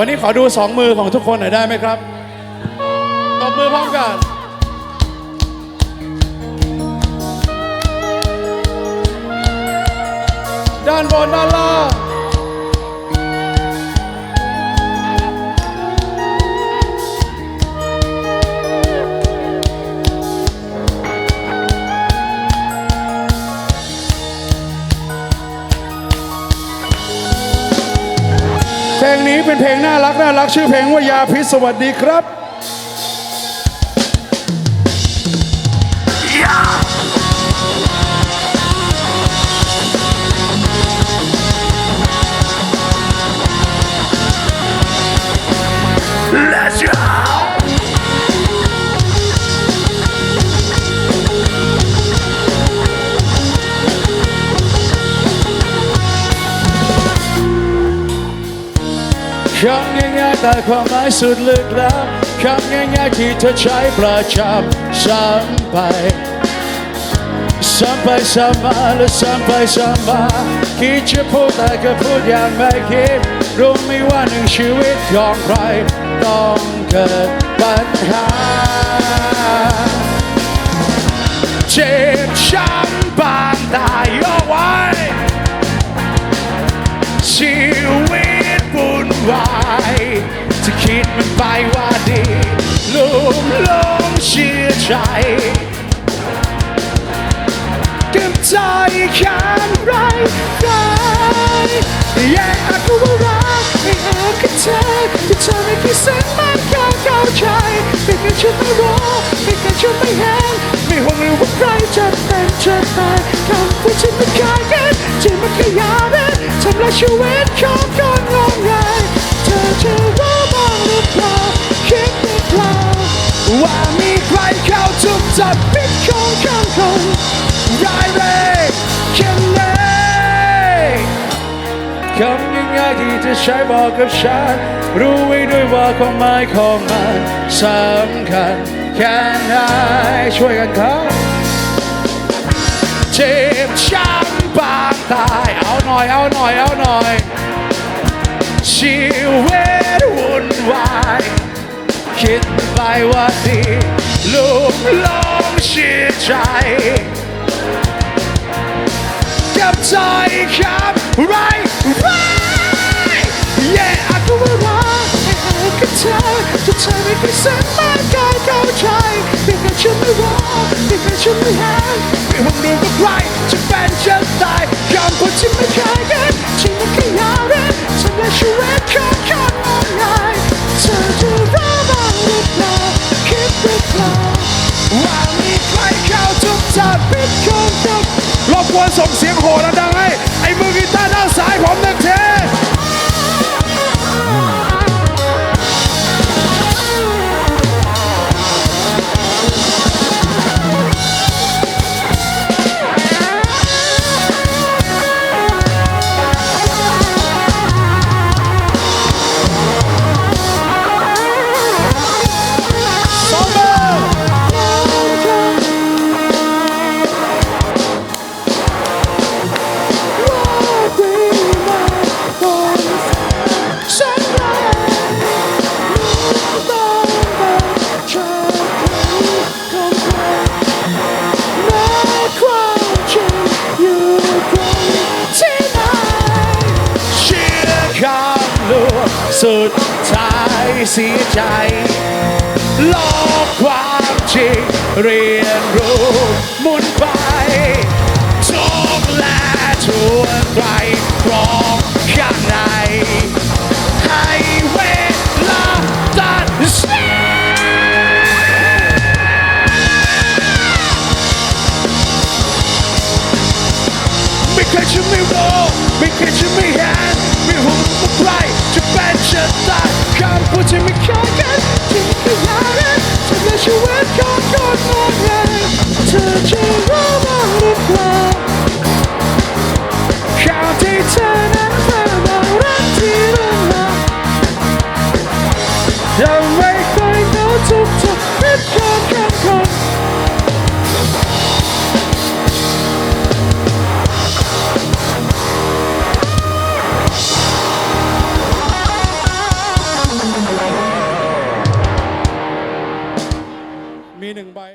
วันนี้ขอดูสองมือของทุกคนหน่อยได้ไหมครับ ตบมือพร้อมกันด้านบนด้านล่าง เพลงนี้เป็นเพลงน่ารักน่ารักชื่อเพลงว่ายาพิษสวัสดีครับ คำง่ายๆแต่ความหมายสุดลึกล้ำคำง่ายๆที่เธอใช้ประจำซ้ำไปซ้ำไปซ้ำมาและซ้ำไปซ้ำมาคิดจะพูดแต่ก็พูดอย่างไม่คิดรู้ไหมว่าหนึ่งชีวิตของใครต้องเกิดปัญหาเจ็บช้ำบางตายเอาไว้ชีว วุ่นวายจะคิดมันไปว่าดีลุมลงเชื่อใจเก็บใจแค้นไรได้แย่ก็ว่ารักไม่อาจกับเธอที่เธอไม่คิดเส้นมันก็เข้าใจไม่เคยฉันไม่รู้ไม่เคยฉันไม่เห็นไม่ห่วงหรือว่าใครจะเป็นจะตายคำพูดฉันไม่เคยเห็นที่มันขยาเนทำลายชีวิตของคนงงายเธอจะรู้ บ้างหรือคิดหรือเปล่าว่ามีใครเข้าทุกจับพิษของคำคนร้ายแรงแค่ไหนคำง่ายๆที่จะใช้บอกกับฉัน รู้ไว้ด้วยว่าความหมายของมันสำคัญแค่ไหนช่วยกันครับเจ็บช้ำปางตาย เอาหน่อย เอาหน่อย เอาหน่อยชีวิต คิดไปว่าดีลุกหลงชื่อใจกับใจครับไรไร yeah อากูว่ารักไม่เอากับเธอจะเธอไม่เคยสามารถกายเข้าใจไม่เคยฉันไม่รู้ไม่เคยฉันไม่เห็น ทุกจับพิษของกับรบกวนส่งเสียงโหดังๆ สุดท้ายเสียใจโลกความจริงเรียนรู้มุนไปทุกและทวนไกลรองข้างในให้เวลาตัดสินไม่เคยฉันไม่รู้ไม่เคยฉันไม่เห็นไม่ห่วงว่าใคร จะเป็นจะตายคำพูดที่ไม่เคยกัน มีหนึ่งใบ